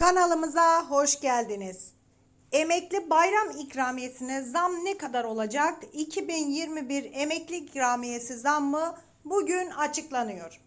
Kanalımıza hoş geldiniz. Emekli bayram ikramiyesine zam ne kadar olacak? 2021 emekli ikramiyesi zammı bugün açıklanıyor.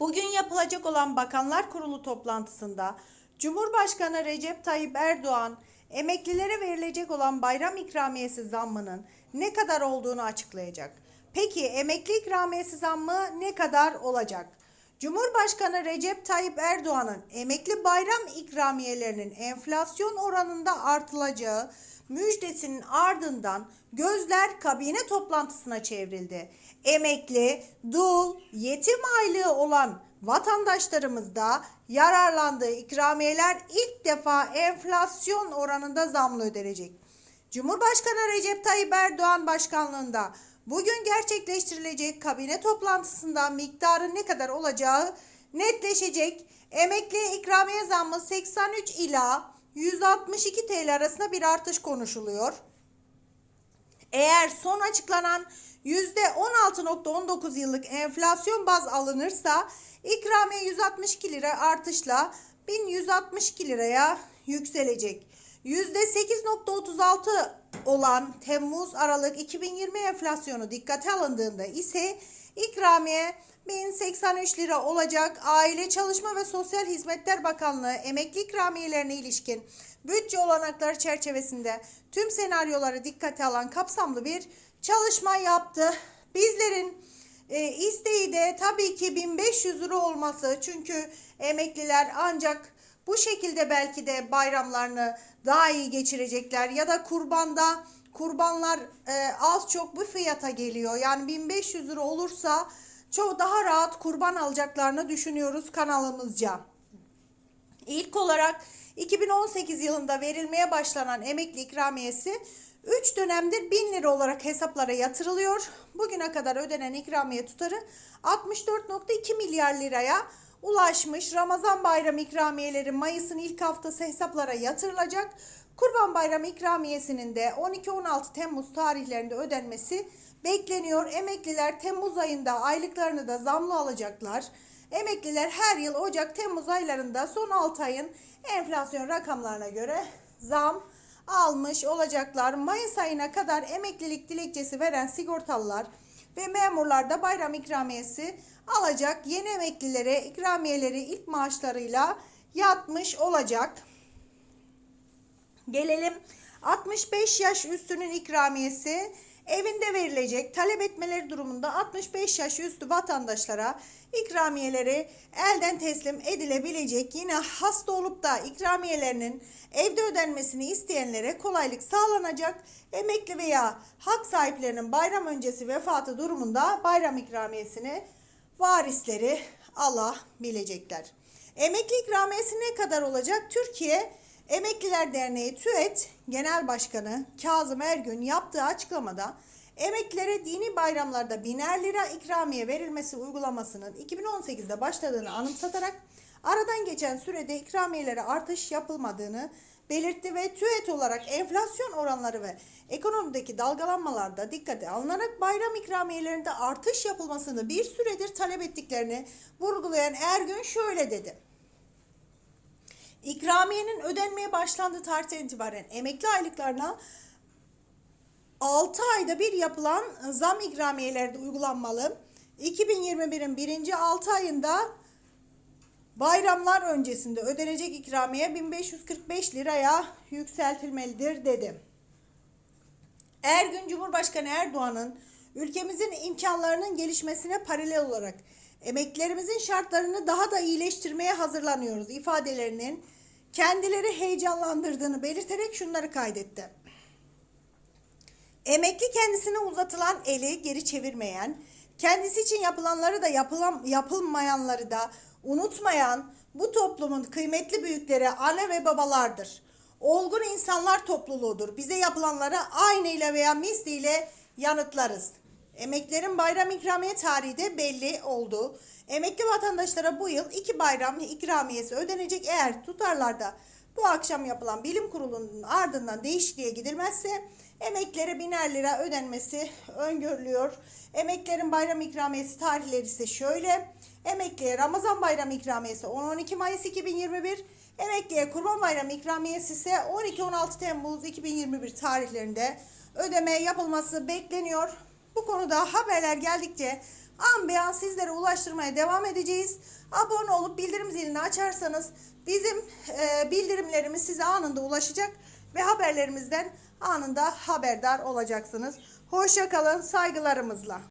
Bugün yapılacak olan Bakanlar Kurulu toplantısında Cumhurbaşkanı Recep Tayyip Erdoğan emeklilere verilecek olan bayram ikramiyesi zammının ne kadar olduğunu açıklayacak. Peki emekli ikramiyesi zammı ne kadar olacak? Cumhurbaşkanı Recep Tayyip Erdoğan'ın emekli bayram ikramiyelerinin enflasyon oranında artılacağı müjdesinin ardından gözler kabine toplantısına çevrildi. Emekli, dul, yetim aylığı olan vatandaşlarımız da yararlandığı ikramiyeler ilk defa enflasyon oranında zamlı ödenecek. Cumhurbaşkanı Recep Tayyip Erdoğan başkanlığında bugün gerçekleştirilecek kabine toplantısında miktarı ne kadar olacağı netleşecek. Emekli ikramiye zammı 83 ila 162 TL arasında bir artış konuşuluyor. Eğer son açıklanan %16.19 yıllık enflasyon baz alınırsa ikramiye 162 lira artışla 1162 liraya yükselecek. %8.36 olan Temmuz Aralık 2020 enflasyonu dikkate alındığında ise ikramiye 1083 lira olacak. Aile Çalışma ve Sosyal Hizmetler Bakanlığı emekli ikramiyelerine ilişkin bütçe olanakları çerçevesinde tüm senaryoları dikkate alan kapsamlı bir çalışma yaptı. Bizlerin e, isteği de tabii ki 1500 lira olması çünkü emekliler ancak bu şekilde belki de bayramlarını daha iyi geçirecekler ya da kurbanda kurbanlar e, az çok bu fiyata geliyor. Yani 1500 lira olursa çok daha rahat kurban alacaklarını düşünüyoruz kanalımızca. İlk olarak 2018 yılında verilmeye başlanan emekli ikramiyesi 3 dönemdir 1000 lira olarak hesaplara yatırılıyor. Bugüne kadar ödenen ikramiye tutarı 64.2 milyar liraya ulaşmış. Ramazan bayramı ikramiyeleri Mayıs'ın ilk haftası hesaplara yatırılacak. Kurban bayramı ikramiyesinin de 12-16 Temmuz tarihlerinde ödenmesi bekleniyor. Emekliler Temmuz ayında aylıklarını da zamlı alacaklar. Emekliler her yıl Ocak-Temmuz aylarında son 6 ayın enflasyon rakamlarına göre zam almış olacaklar. Mayıs ayına kadar emeklilik dilekçesi veren sigortalılar ve memurlar da bayram ikramiyesi alacak. Yeni emeklilere ikramiyeleri ilk maaşlarıyla yatmış olacak. Gelelim 65 yaş üstünün ikramiyesi evinde verilecek talep etmeleri durumunda 65 yaş üstü vatandaşlara ikramiyeleri elden teslim edilebilecek. Yine hasta olup da ikramiyelerinin evde ödenmesini isteyenlere kolaylık sağlanacak. Emekli veya hak sahiplerinin bayram öncesi vefatı durumunda bayram ikramiyesini varisleri alabilecekler. Emekli ikramiyesi ne kadar olacak? Türkiye Emekliler Derneği TÜET Genel Başkanı Kazım Ergün yaptığı açıklamada emeklilere dini bayramlarda biner lira ikramiye verilmesi uygulamasının 2018'de başladığını anımsatarak aradan geçen sürede ikramiyelere artış yapılmadığını belirtti ve TÜET olarak enflasyon oranları ve ekonomideki dalgalanmalarda dikkate alınarak bayram ikramiyelerinde artış yapılmasını bir süredir talep ettiklerini vurgulayan Ergün şöyle dedi. İkramiyenin ödenmeye başlandığı tarihten itibaren emekli aylıklarına 6 ayda bir yapılan zam ikramiyeleri de uygulanmalı. 2021'in birinci 6 ayında bayramlar öncesinde ödenecek ikramiye 1545 liraya yükseltilmelidir dedi. Ergün Cumhurbaşkanı Erdoğan'ın ülkemizin imkanlarının gelişmesine paralel olarak emeklerimizin şartlarını daha da iyileştirmeye hazırlanıyoruz ifadelerinin kendileri heyecanlandırdığını belirterek şunları kaydetti. Emekli kendisine uzatılan eli geri çevirmeyen, kendisi için yapılanları da yapılan, yapılmayanları da unutmayan bu toplumun kıymetli büyükleri anne ve babalardır. Olgun insanlar topluluğudur. Bize yapılanları aynıyla veya misliyle yanıtlarız. Emeklerin bayram ikramiye tarihi de belli oldu. Emekli vatandaşlara bu yıl iki bayram ikramiyesi ödenecek eğer tutarlarda bu akşam yapılan bilim kurulunun ardından değişikliğe gidilmezse emeklere biner lira ödenmesi öngörülüyor. Emeklerin bayram ikramiyesi tarihleri ise şöyle. Emekliye Ramazan bayram ikramiyesi 10-12 Mayıs 2021, Emekliye Kurban Bayramı ikramiyesi ise 12-16 Temmuz 2021 tarihlerinde ödeme yapılması bekleniyor. Bu konuda haberler geldikçe an be an sizlere ulaştırmaya devam edeceğiz. Abone olup bildirim zilini açarsanız bizim e, bildirimlerimiz size anında ulaşacak ve haberlerimizden anında haberdar olacaksınız. Hoşça kalın, saygılarımızla.